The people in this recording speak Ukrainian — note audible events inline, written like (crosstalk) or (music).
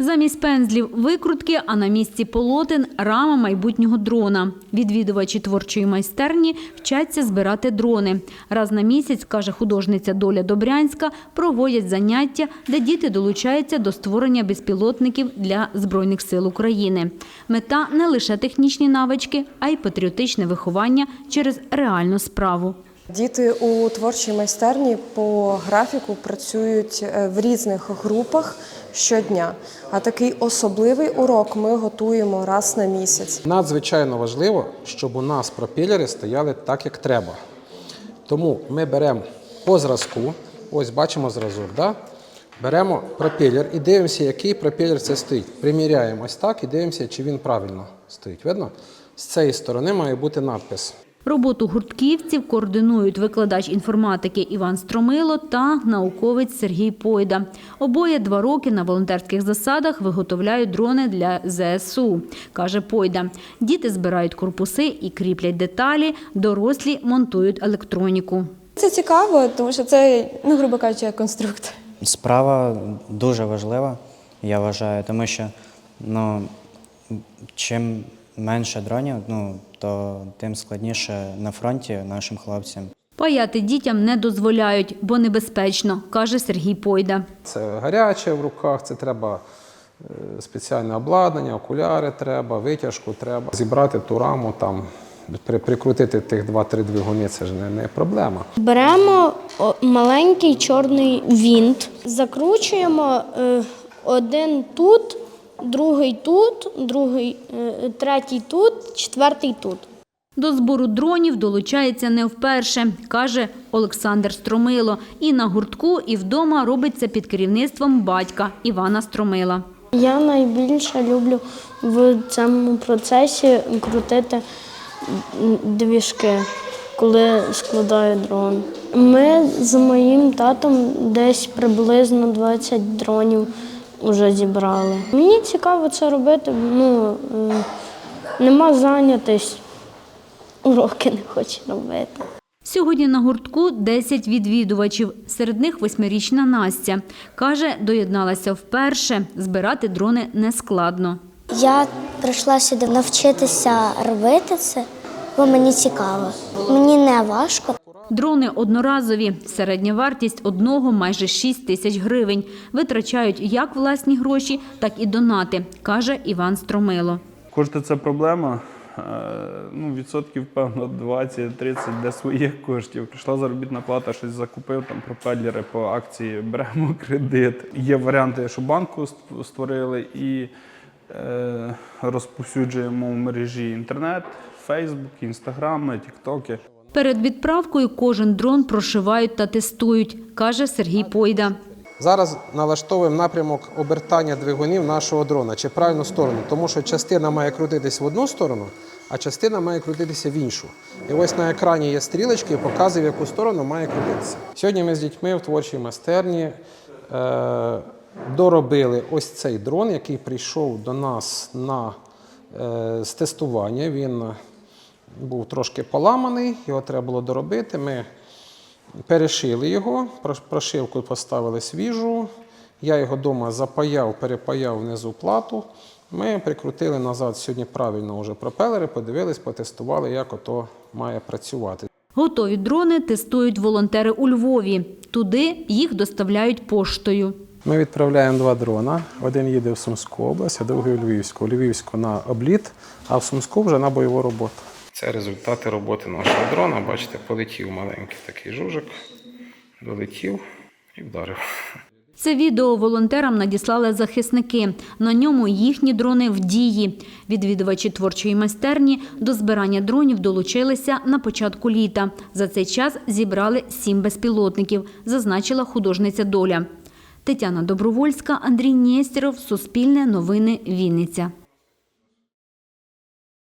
Замість пензлів викрутки, а на місці полотен рама майбутнього дрона. Відвідувачі творчої майстерні вчаться збирати дрони. Раз на місяць, каже художниця Доля Добрянська, проводять заняття, де діти долучаються до створення безпілотників для Збройних сил України. Мета не лише технічні навички, а й патріотичне виховання через реальну справу. Діти у творчій майстерні по графіку працюють е, в різних групах щодня. А такий особливий урок ми готуємо раз на місяць. Надзвичайно важливо, щоб у нас пропелери стояли так, як треба. Тому ми беремо по зразку, ось бачимо зразок, да? беремо пропелер і дивимося, який пропелер це стоїть. Приміряємо ось так і дивимося, чи він правильно стоїть. Видно? З цієї сторони має бути надпис. Роботу гуртківців координують викладач інформатики Іван Стромило та науковець Сергій Пойда. Обоє два роки на волонтерських засадах виготовляють дрони для ЗСУ, каже Пойда. Діти збирають корпуси і кріплять деталі, дорослі монтують електроніку. Це цікаво, тому що це, ну, грубо кажучи, як конструктор. Справа дуже важлива, я вважаю, тому що ну, чим менше дронів, ну, то тим складніше на фронті нашим хлопцям. Паяти дітям не дозволяють, бо небезпечно, каже Сергій Пойда. Це гаряче в руках, це треба е, спеціальне обладнання, окуляри треба, витяжку треба. Зібрати ту раму, там, прикрутити тих 2-3 двигуни це ж не, не проблема. Беремо маленький чорний вінт, закручуємо е, один тут, другий тут, другий, е, третій тут, четвертий тут. До збору дронів долучається не вперше, каже Олександр Стромило. І на гуртку, і вдома робить це під керівництвом батька Івана Стромила. Я найбільше люблю в цьому процесі крутити двіжки, коли складаю дрон. Ми з моїм татом десь приблизно 20 дронів вже зібрали. Мені цікаво це робити, ну нема зайнятись, уроки не хочу робити. Сьогодні на гуртку 10 відвідувачів. Серед них восьмирічна Настя. Каже, доєдналася вперше. Збирати дрони нескладно. Я прийшла сюди навчитися робити це, бо мені цікаво. Мені не важко. Дрони одноразові. Середня вартість одного майже 6 тисяч гривень. Витрачають як власні гроші, так і донати, каже Іван Стромило. Кошти це проблема. Е, Ну, відсотків, певно, 20-30 для своїх коштів. Прийшла заробітна плата, щось закупив, там пропелери по акції, беремо (laughs) кредит. Є варіанти, що банку створили і е, розповсюджуємо в мережі інтернет, Фейсбук, Інстаграми, Тіктоки. Перед відправкою кожен дрон прошивають та тестують, каже Сергій Пойда. Зараз налаштовуємо напрямок обертання двигунів нашого дрона чи правильну сторону, тому що частина має крутитись в одну сторону, а частина має крутитися в іншу. І ось на екрані є стрілочки, і показує, в яку сторону має крутитися. Сьогодні ми з дітьми в творчій майстерні е, доробили ось цей дрон, який прийшов до нас на е, з тестування. Він був трошки поламаний, його треба було доробити. Ми Перешили його, прошивку поставили свіжу. Я його вдома запаяв, перепаяв внизу плату. Ми прикрутили назад сьогодні правильно вже пропелери, подивились, потестували, як ото має працювати. Готові дрони тестують волонтери у Львові. Туди їх доставляють поштою. Ми відправляємо два дрона. Один їде в Сумську область, а другий у Львівську. У Львівську на обліт, а в Сумську вже на бойову роботу. Це результати роботи нашого дрона. Бачите, полетів маленький такий жужик, долетів і вдарив. Це відео волонтерам надіслали захисники. На ньому їхні дрони в дії. Відвідувачі творчої майстерні до збирання дронів долучилися на початку літа. За цей час зібрали сім безпілотників, зазначила художниця Доля. Тетяна Добровольська, Андрій Нєстєров, Суспільне новини, Вінниця.